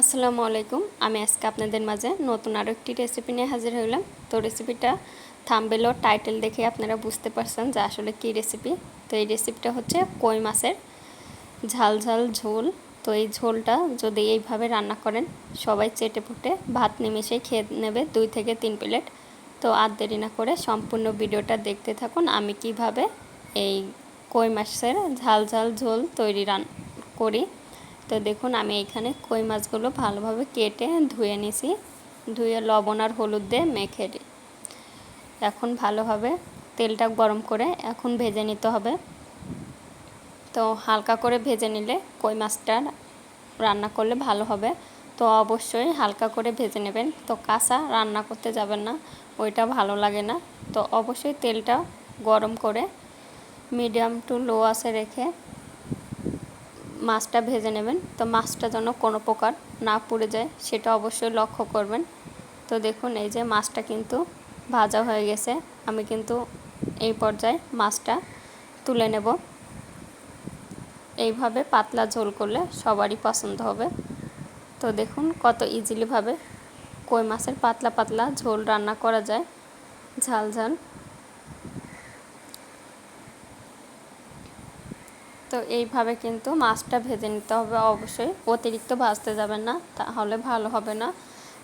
আসসালামু আলাইকুম। আমি আজকে আপনাদের মাঝে নতুন আরও একটি রেসিপি নিয়ে হাজির হইলাম। তো রেসিপিটা থাম্বেল টাইটেল দেখে আপনারা বুঝতে পারছেন যে আসলে কী রেসিপি তো এই রেসিপিটা হচ্ছে কই মাছের ঝাল ঝাল ঝোল। তো এই ঝোলটা যদি এইভাবে রান্না করেন, সবাই চেটে ফুটে ভাত নিমেষেই খেয়ে নেবে দুই থেকে তিন প্লেট। তো আর দেরি না করে সম্পূর্ণ ভিডিওটা দেখতে থাকুন, আমি কীভাবে এই কই মাছের ঝাল ঝাল ঝোল তৈরি রান করি। তো দেখুন, আমি এখানে কই মাছগুলো ভালোভাবে কেটে ধুয়ে নিছি। ধুয়ে লবণ আর হলুদ দিয়ে মেখে এখন ভালোভাবে তেলটা গরম করে এখন ভেজে নিতে হবে। তো হালকা করে ভেজে নিলে কই মাছটা রান্না করলে ভালো হবে। তো অবশ্যই হালকা করে ভেজে নেবেন। তো কাঁচা রান্না করতে যাবেন না, ওইটা ভালো লাগে না। তো অবশ্যই তেলটা গরম করে মিডিয়াম টু লো আসে রেখে মাছটা ভেজে নেবেন। তো মাছটা যেন কোনো প্রকার না পুড়ে যায়, সেটা অবশ্যই লক্ষ্য করবেন। তো দেখুন, এই যে মাছটা কিন্তু ভাজা হয়ে গেছে। আমি কিন্তু এই পর্যায়ে মাছটা তুলে নেব। এইভাবে পাতলা ঝোল করলে সবারই পছন্দ হবে। তো দেখুন, কত ইজিলিভাবে কই মাছের পাতলা পাতলা ঝোল রান্না করা যায়। ঝাল ঝাল। তো এইভাবে কিন্তু মাছটা ভেজে নিতে হবে। অবশ্যই অতিরিক্ত ভাজতে যাবেন না, তাহলে ভালো হবে না।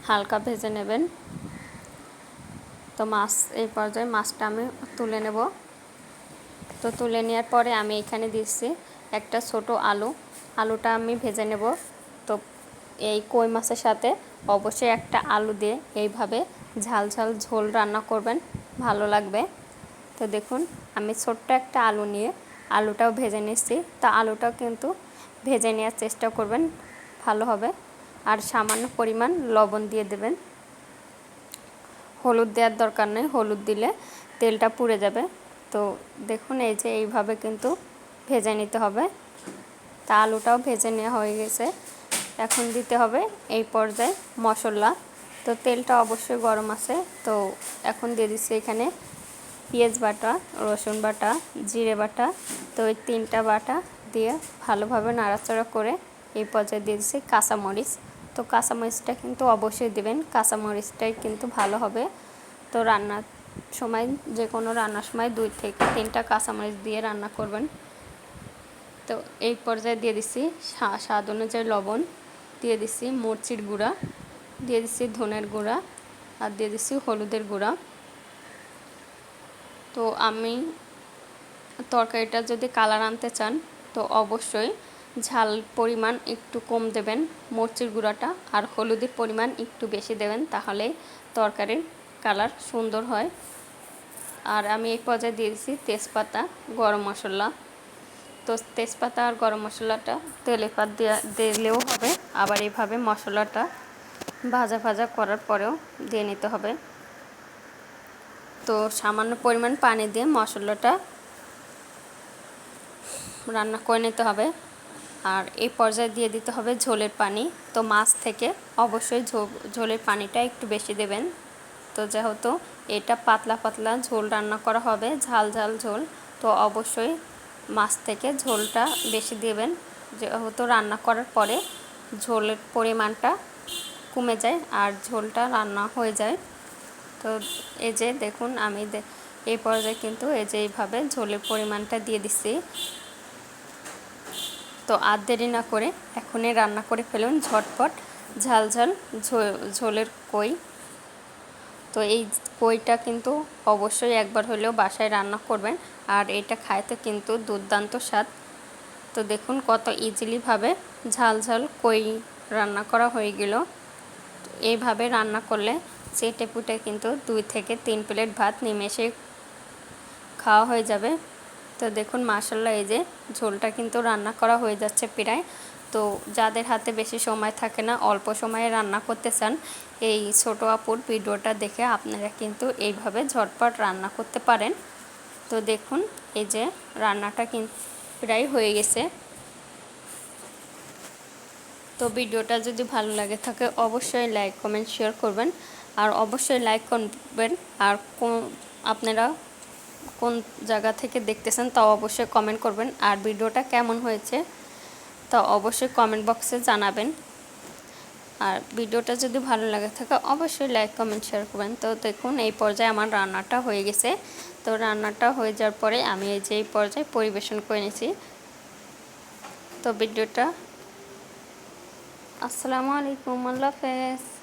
হালকা ভেজে নেবেন। তো মাছ, এই পর্যায়ে মাছটা আমি তুলে নেব। তো তুলে নেওয়ার পরে আমি এখানে দিচ্ছি একটা ছোট আলু। আলুটা আমি ভেজে নেব। তো এই কই মাছের সাথে অবশ্যই একটা আলু দিয়ে এইভাবে ঝাল ঝাল ঝোল রান্না করবেন, ভালো লাগবে। তো দেখুন, আমি ছোট্ট একটা আলু নিয়ে আলুটাও ভেজে নিচ্ছি। তা আলুটাও কিন্তু ভেজে নেওয়ার চেষ্টা করবেন, ভালো হবে। আর সামান্য পরিমাণ লবণ দিয়ে দেবেন। হলুদ দেওয়ার দরকার নেই, হলুদ দিলে তেলটা পুড়ে যাবে। তো দেখুন, এই যে এইভাবে কিন্তু ভেজে নিতে হবে। তা আলুটাও ভেজে নেওয়া হয়ে গেছে। এখন দিতে হবে এই পর্যায়ে মশলা। তো তেলটা অবশ্যই গরম আছে। তো এখন দিয়ে দিচ্ছি এখানে পেঁয়াজ বাটা, রসুন বাটা, জিরে বাটা, তো ওই তিনটা বাটা দিয়ে ভালোভাবে নাড়াচাড়া করে এই পর্যায়ে দিয়ে দিচ্ছি কাঁচামরিচ। তো কাঁচামরিচটা কিন্তু অবশ্যই দেবেন, কাঁচামরিচটাই কিন্তু ভালো হবে। তো রান্নার সময় যে কোনো রান্নার সময় দুই থেকে তিনটা কাঁচামরিচ দিয়ে রান্না করবেন। তো এই পর্যায়ে দিয়ে দিচ্ছি স্বাদ অনুযায়ী লবণ, দিয়ে দিচ্ছি মরচির গুঁড়া, দিয়ে দিচ্ছি ধনের গুঁড়া, আর দিয়ে দিচ্ছি হলুদের গুঁড়া। তো আমি তরকারিটা যদি কালার আনতে চান, তো অবশ্যই ঝাল পরিমাণ একটু কম দেবেন, মরচির গুঁড়াটা আর হলুদের পরিমাণ একটু বেশি দেবেন, তাহলে তরকারির কালার সুন্দর হয়। আর আমি এই পর্যায়ে দিয়েছি তেজপাতা, গরম মশলা। তো তেজপাতা আর গরম মশলাটা তেলে পাত দিলেও হবে, আবার এইভাবে মশলাটা ভাজা ভাজা করার পরেও দিয়ে নিতে হবে। তো সামান্য পরিমাণ পানি দিয়ে মশলাটা রান্না করে নিতে হবে। আর এই পর্যায়ে দিয়ে দিতে হবে ঝোলের পানি। তো মাছ থেকে অবশ্যই ঝোলের পানিটা একটু বেশি দেবেন। তো যেহেতু এটা পাতলা পাতলা ঝোল রান্না করা হবে, ঝাল ঝাল ঝোল, তো অবশ্যই মাছ থেকে ঝোলটা বেশি দেবেন। যেহেতু রান্না করার পরে ঝোলের পরিমাণটা কমে যায় আর ঝোলটা রান্না হয়ে যায়। তো এই যে দেখুন, আমি এই পর্যায়ে কিন্তু এই যে এইভাবে ঝোলের পরিমাণটা দিয়ে দিচ্ছি তো আর দেরি না করে এখনই রান্না করে ফেলুন ঝটপট। ঝাল ঝাল, ঝোলের কই। তো এই কইটা কিন্তু অবশ্যই একবার হলেও বাসায় রান্না করবেন। আর এটা খাইতে কিন্তু দুর্দান্ত স্বাদ। তো দেখুন কত ইজিলিভাবে ঝাল ঝাল কই রান্না করা হয়ে গেল। এইভাবে রান্না করলে চেটে পুটে কিন্তু দুই থেকে তিন প্লেট ভাত নিমেষে খাওয়া হয়ে যাবে। তো দেখুন মাসাল্লাহ এই যে ঝোলটা কিন্তু রান্না করা হয়ে যাচ্ছে প্রায়। তো যাদের হাতে বেশি সময় থাকে না, অল্প সময়ে রান্না করতে চান, এই ছোটো আপুর ভিডিওটা দেখে আপনারা কিন্তু এইভাবে ঝটপট রান্না করতে পারেন। তো দেখুন, এই যে রান্নাটা কিন্তু প্রায় হয়ে গেছে। তো ভিডিওটা যদি ভালো লাগে থাকে, অবশ্যই লাইক, কমেন্ট, শেয়ার করবেন। আর অবশ্যই লাইক করবেন। আর কোন, আপনারা কোন জায়গা থেকে দেখতেছেন তাও অবশ্যই কমেন্ট করবেন। আর ভিডিওটা কেমন হয়েছে তা অবশ্যই কমেন্ট বক্সে জানাবেন। আর ভিডিওটা যদি ভালো লাগে থাকে, অবশ্যই লাইক কমেন্ট শেয়ার করবেন। তো দেখুন, এই পর্যায়ে আমার রান্নাটা হয়ে গেছে। তো রান্নাটা হয়ে যাওয়ার পরে আমি এই যে এই পর্যায়ে পরিবেশন করে নিয়েছি। তো ভিডিওটা, আসসালামু আলাইকুম, আল্লাহ হাফেজ।